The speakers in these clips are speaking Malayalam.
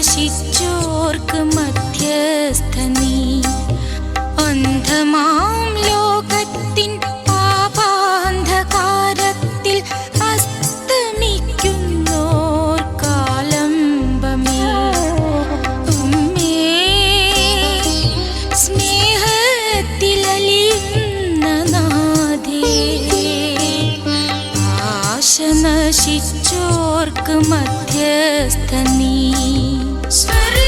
ശോർക്ക് മധ്യസ്ഥ നീ അന്ധമാം ലോകത്തിൻ പാപാന്ധകാരത്തിൽ അസ്തമിക്കുന്നോർ കാലംബമേ. ഉമ്മേ സ്നേഹത്തിലലിയുന്ന നാദേ ആശ നശിച്ചോർക്ക് മധ്യസ്ഥ നീ Sferi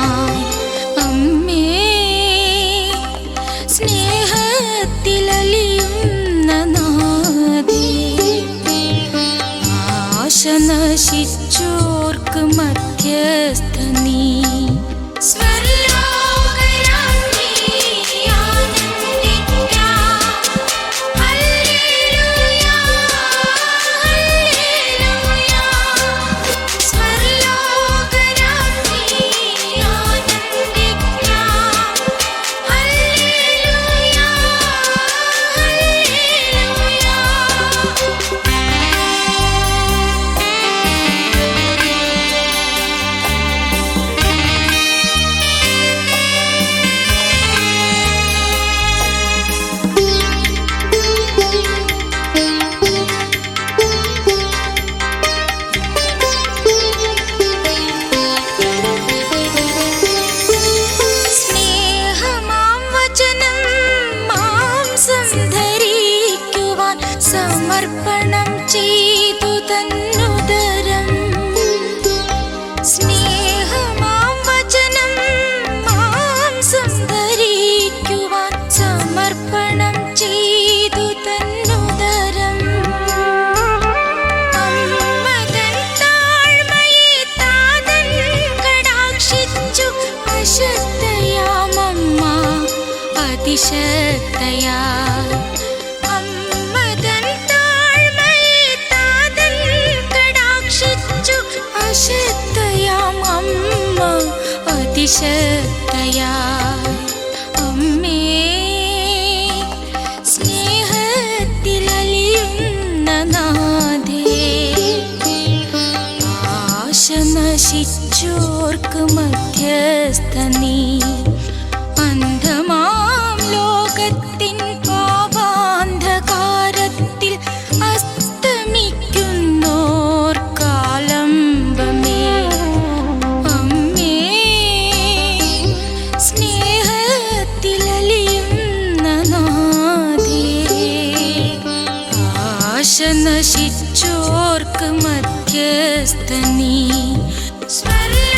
शिशोर्कमध्यस्थनि स् സമർപ്പണം ചെയ്തു തന്നുദരം. സ്നേഹമാം വചനം മാം ധരിക്കുവാൻ സമർപ്പണം ചെയ്തു തന്നുദരം. അമ്മതൻ താഴ്മയെ താതൻ കടാക്ഷിച്ചു അശക്തയാമമ്മ അതിശക്തയാ അമ്മേ സ്നേഹത്തിലലിയുന്ന നാഥേ ആശ നശിച്ചോർക്ക് മധ്യസ്ഥ शशिचोर्कमध्यस्तनी स्वर